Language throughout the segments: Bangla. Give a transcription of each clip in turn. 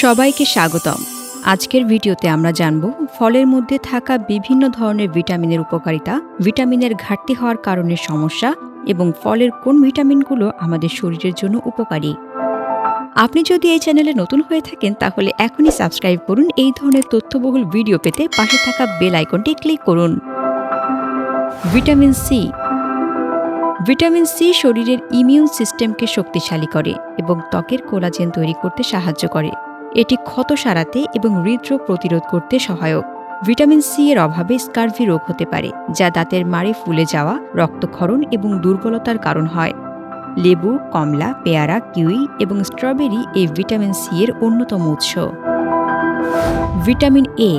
সবাইকে স্বাগতম। আজকের ভিডিওতে আমরা জানব ফলের মধ্যে থাকা বিভিন্ন ধরনের ভিটামিনের উপকারিতা, ভিটামিনের ঘাটতি হওয়ার কারণে সমস্যা এবং ফলের কোন ভিটামিনগুলো আমাদের শরীরের জন্য উপকারী। আপনি যদি এই চ্যানেলে নতুন হয়ে থাকেন, তাহলে এখনই সাবস্ক্রাইব করুন। এই ধরনের তথ্যবহুল ভিডিও পেতে পাশে থাকা বেল আইকনটি ক্লিক করুন। ভিটামিন সি ভিটামিন সি শরীরের ইমিউন সিস্টেমকে শক্তিশালী করে এবং ত্বকের কোলাজেন তৈরি করতে সাহায্য করে। এটি ক্ষত সারাতে এবং হৃদরোগ প্রতিরোধ করতে সহায়ক। ভিটামিন সি এর অভাবে স্কার্ভি রোগ হতে পারে, যা দাঁতের মাড়ে ফুলে যাওয়া, রক্তক্ষরণ এবং দুর্বলতার কারণ হয়। লেবু, কমলা, পেয়ারা, কিউই এবং স্ট্রবেরি এই ভিটামিন সি এর অন্যতম উৎস। Vitamin A.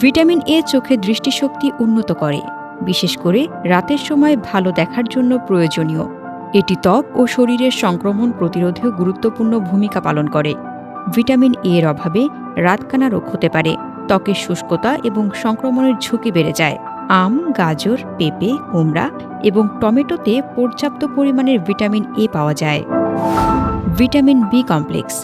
ভিটামিন এ চোখের দৃষ্টিশক্তি উন্নত করে। বিশেষ করে রাতের সময় ভালো দেখার জন্য প্রয়োজনীয়। এটি ত্বক ও শরীরের সংক্রমণ প্রতিরোধেও গুরুত্বপূর্ণ ভূমিকা পালন করে। ভিটামিন এ এর অভাবে রাতকানা রোগ হতে পারে, ত্বকের শুষ্কতা এবং সংক্রমণের ঝুঁকি বেড়ে যায়। আম, গাজর, পেঁপে, কুমড়া এবং টমেটোতে পর্যাপ্ত পরিমাণের ভিটামিন এ পাওয়া যায়। ভিটামিন বি কমপ্লেক্স,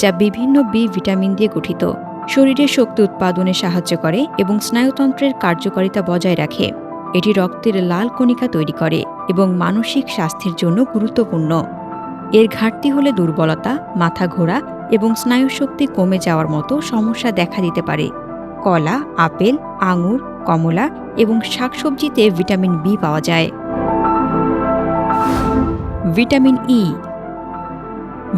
যা বিভিন্ন বি ভিটামিন দিয়ে গঠিত। শরীরের শক্তি উৎপাদনে সাহায্য করে এবং স্নায়ুতন্ত্রের কার্যকারিতা বজায় রাখে। এটি রক্তের লাল কণিকা তৈরি করে এবং মানসিক স্বাস্থ্যের জন্য গুরুত্বপূর্ণ। এর ঘাটতি হলে দুর্বলতা, মাথা ঘোরা এবং স্নায়ুশক্তি কমে যাওয়ার মতো সমস্যা দেখা দিতে পারে। কলা, আপেল, আঙুর, কমলা এবং শাকসবজিতে ভিটামিন বি পাওয়া যায়। ভিটামিন ই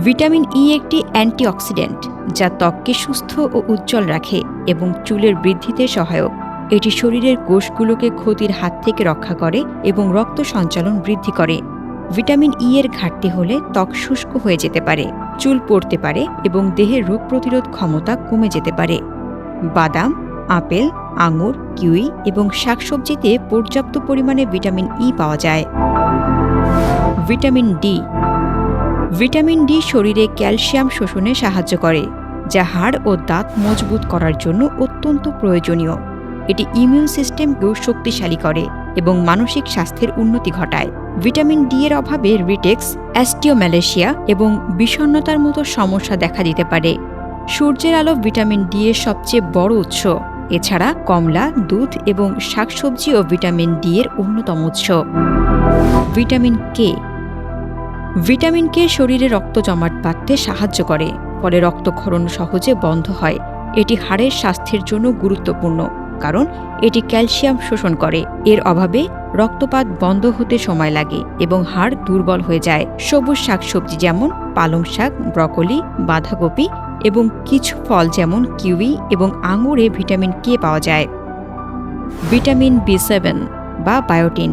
ভিটামিন ই একটি অ্যান্টিঅক্সিডেন্ট যা ত্বককে সুস্থ ও উজ্জ্বল রাখে এবং চুলের বৃদ্ধিতে সহায়ক। এটি শরীরের কোষগুলোকে ক্ষতির হাত থেকে রক্ষা করে এবং রক্ত সঞ্চালন বৃদ্ধি করে। ভিটামিন ই এর ঘাটতি হলে ত্বক শুষ্ক হয়ে যেতে পারে, চুল পড়তে পারে এবং দেহের রোগ প্রতিরোধ ক্ষমতা কমে যেতে পারে। বাদাম, আপেল, আঙুর, কিউই এবং শাকসবজিতে পর্যাপ্ত পরিমাণে ভিটামিন ই পাওয়া যায়। ভিটামিন ডি ভিটামিন ডি শরীরে ক্যালসিয়াম শোষণে সাহায্য করে, যা হাড় ও দাঁত মজবুত করার জন্য অত্যন্ত প্রয়োজনীয়। এটি ইমিউন সিস্টেমকেও শক্তিশালী করে এবং মানসিক স্বাস্থ্যের উন্নতি ঘটায়। ভিটামিন ডি এর অভাবে রিটেক্স, অ্যাস্টিওম্যালেশিয়া এবং বিষণ্ণতার মতো সমস্যা দেখা দিতে পারে। সূর্যের আলো ভিটামিন ডি এর সবচেয়ে বড় উৎস। এছাড়া কমলা, দুধ এবং শাকসবজি ও ভিটামিন ডি এর অন্যতম উৎস। ভিটামিন কে ভিটামিন কে শরীরে রক্ত জমাট বাঁধতে সাহায্য করে, ফলে রক্তক্ষরণ সহজে বন্ধ হয়। এটি হাড়ের স্বাস্থ্যের জন্য গুরুত্বপূর্ণ, কারণ এটি ক্যালসিয়াম শোষণ করে। এর অভাবে রক্তপাত বন্ধ হতে সময় লাগে এবং হাড় দুর্বল হয়ে যায়। সবুজ শাকসবজি যেমন পালং শাক, ব্রকলি, বাঁধাকপি এবং কিছু ফল যেমন কিউই এবং আঙুরে ভিটামিন কে পাওয়া যায়। ভিটামিন বি সেভেন বা বায়োটিন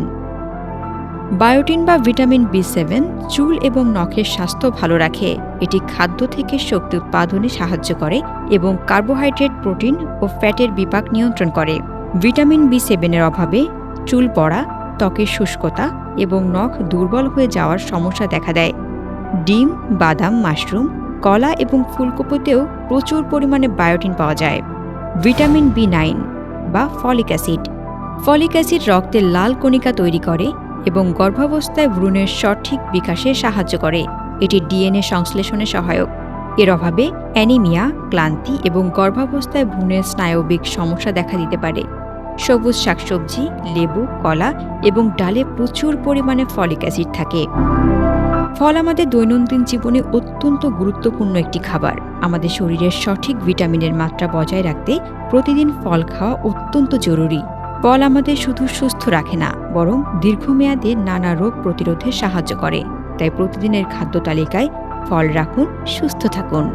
বায়োটিন বা ভিটামিন বি সেভেন চুল এবং নখের স্বাস্থ্য ভালো রাখে। এটি খাদ্য থেকে শক্তি উৎপাদনে সাহায্য করে এবং কার্বোহাইড্রেট, প্রোটিন ও ফ্যাটের বিপাক নিয়ন্ত্রণ করে। ভিটামিন বি সেভেনের অভাবে চুল পড়া, ত্বকের শুষ্কতা এবং নখ দুর্বল হয়ে যাওয়ার সমস্যা দেখা দেয়। ডিম, বাদাম, মাশরুম, কলা এবং ফুলকপিতেও প্রচুর পরিমাণে বায়োটিন পাওয়া যায়। ভিটামিন বি নাইন বা ফলিক অ্যাসিড। ফলিক অ্যাসিড রক্তের লাল কণিকা তৈরি করে এবং গর্ভাবস্থায় ভ্রূণের সঠিক বিকাশে সাহায্য করে। এটি ডিএনএ সংশ্লেষণে সহায়ক। এর অভাবে অ্যানিমিয়া, ক্লান্তি এবং গর্ভাবস্থায় ভ্রূণের স্নায়বিক সমস্যা দেখা দিতে পারে। সবুজ শাকসবজি, লেবু, কলা এবং ডালে প্রচুর পরিমাণে ফলিক অ্যাসিড থাকে। ফল আমাদের দৈনন্দিন জীবনে অত্যন্ত গুরুত্বপূর্ণ একটি খাবার। আমাদের শরীরের সঠিক ভিটামিনের মাত্রা বজায় রাখতে প্রতিদিন ফল খাওয়া অত্যন্ত জরুরি। ফল আমাদের শুধু সুস্থ রাখে না, বরং দীর্ঘমেয়াদে নানা রোগ প্রতিরোধে সাহায্য করে। তাই প্রতিদিনের খাদ্য তালিকায় ফল রাখুন, সুস্থ থাকুন।